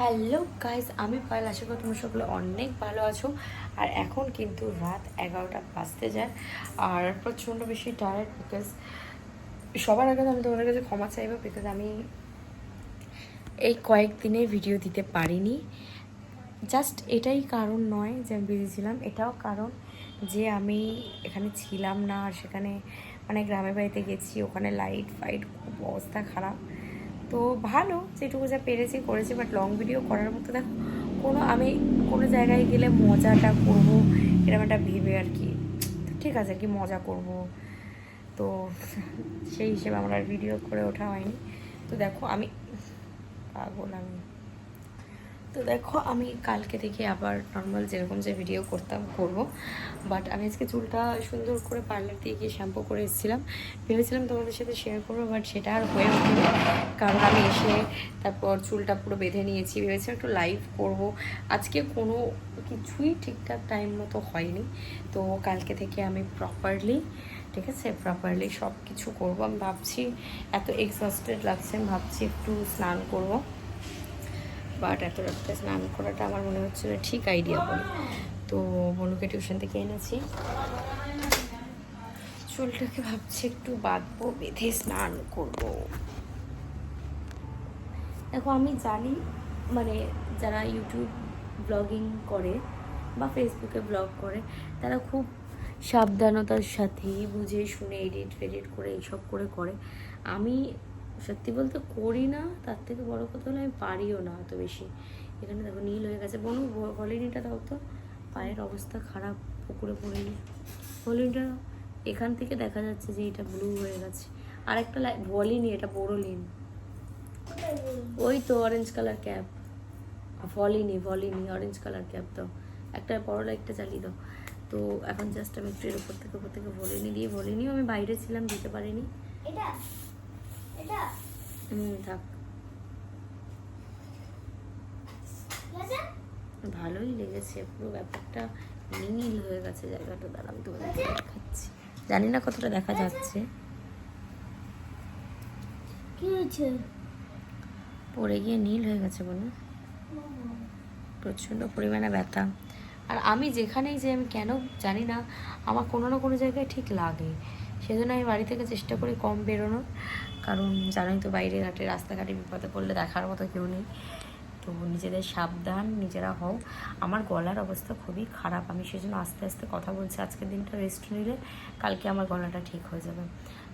Hello guys আমি পায়েল আশা করি তোমরা সকলে অনেক ভালো আছো। আর এখন কিন্তু রাত এগারোটা বাজতে যায়। আর প্রচণ্ড বেশি টায়ার্ড বিকজ সবার আগে আমি তোমাদের কাছে ক্ষমা চাইব বিকজ আমি এই কয়েকদিনে ভিডিও দিতে পারিনি। জাস্ট এটাই কারণ নয় যে আমি বিজি ছিলাম, এটাও কারণ যে আমি এখানে ছিলাম না। আর সেখানে মানে গ্রামের বাড়িতে গেছি, ওখানে লাইট ফাইট খুব অবস্থা খারাপ। তো ভালো, যেটুকু যা পেরেছি করেছি বাট লং ভিডিও করার মতো দেখো, কোনো আমি কোনো জায়গায় গেলে মজাটা করব এরকম একটা ভেবে আর কি। ঠিক আছে, কি মজা করব। তো সেই হিসেবে আমার ভিডিও করে ওঠা হয়নি। তো দেখো, আমি পাগল আমি। তো দেখো, আমি কালকে থেকে আবার নর্মাল যেরকম যে ভিডিও করতাম, করব। বাট আমি আজকে চুলটা সুন্দর করে পার্লার দিয়ে গিয়ে শ্যাম্পু করে এসেছিলাম। ভেবেছিলাম তোমাদের সাথে শেয়ার করব বাট সেটা আর হয়ে ওঠেনি। কারণ আমি এসে তারপর চুলটা পুরো বেঁধে নিয়েছি। ভেবেছিলাম একটু লাইভ করব। আজকে কোনো কিছুই ঠিকঠাক টাইম মতো হয়নি। তো কালকে থেকে আমি প্রপারলি ঠিক আছে? প্রপারলি সব কিছু করব। আমি ভাবছি, এত এক্সস্টেড লাগছে, আমি ভাবছি একটু স্নান করব। বাট এত রাত্রে স্নান করাটা আমার মনে হচ্ছে না ঠিক আইডিয়া বলে। তো বনুকে টিউশন থেকে এনেছি। চুলটাকে ভাবছি একটু বাঁধবো, বেঁধে স্নান করব। দেখো, আমি জানি মানে যারা ইউটিউব ব্লগিং করে বা ফেসবুকে ব্লগ করে, তারা খুব সাবধানতার সাথে বুঝে, শুনে এডিট ফেডিট করে, এইসব করে করে। আমি সত্যি বলতে করি না, তার থেকে বড় কথা হলো আমি পারিও না অত বেশি। এখানে দেখো নীল হয়ে গেছে। বনু ভলিনিটা দাও তো। পায়ের অবস্থা খারাপ, পুকুরে পড়ে নি। ভলিনিটা এখান থেকে দেখা যাচ্ছে যে এটা ব্লু হয়ে গেছে। আর একটা ভলিনি, এটা বোরোলিন ওই তো orange colour cap Volini Volini orange colour cap দাও। একটা বড় লাইটটা চালিয়ে দাও। তো এখন জাস্ট আমি একটু এর উপর থেকে উপর থেকে ভলিনি দিয়ে, ভলিনিও আমি বাইরে ছিলাম, দিতে পারিনি। এটা? থাক। ভালোই লেগেছে পুরো ব্যাপারটা নীল হয়ে গেছে জায়গাটা দাঁড়া আমি তোমাদের দেখাচ্ছি। জানি না কতটা দেখা যাচ্ছে। কি হয়েছে? পড়ে গিয়ে নীল হয়ে গেছে বলে। প্রচণ্ড পরিমাণে ব্যথা। আর আমি যেখানেই যে আমি কেন জানি না আমার কোনো না কোনো জায়গায় ঠিক লাগে। সেজন্য আমি বাড়ি থেকে চেষ্টা করি কম বেরোনোর। কারণ জানোই তো বাইরে ঘাটে, রাস্তাঘাটে বিপদে পড়লে দেখার মতো কেউ নেই। তো নিজেদের সাবধান, নিজেরা হও। আমার গলার অবস্থা খুবই খারাপ। আমি সেজন্য আস্তে আস্তে কথা বলছি আজকের দিনটা রেস্ট নিলে কালকে আমার গলাটা ঠিক হয়ে যাবে।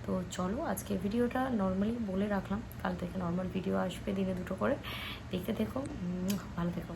তো চলো আজকে ভিডিওটা নর্মালি বলে রাখলাম। কাল থেকে নর্মাল ভিডিও আসবে দিনে দুটো করে। দেখো ভালো থেকো।